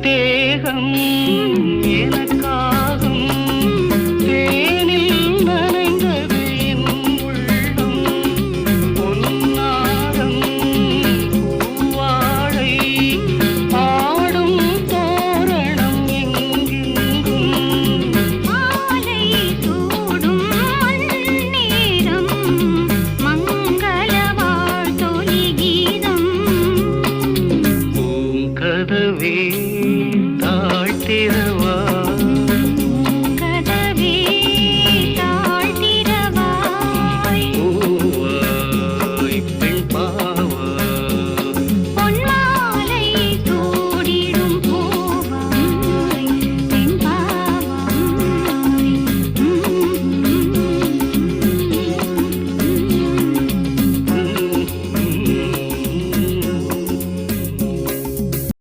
தேகம். எனக்கா பூங்கதவே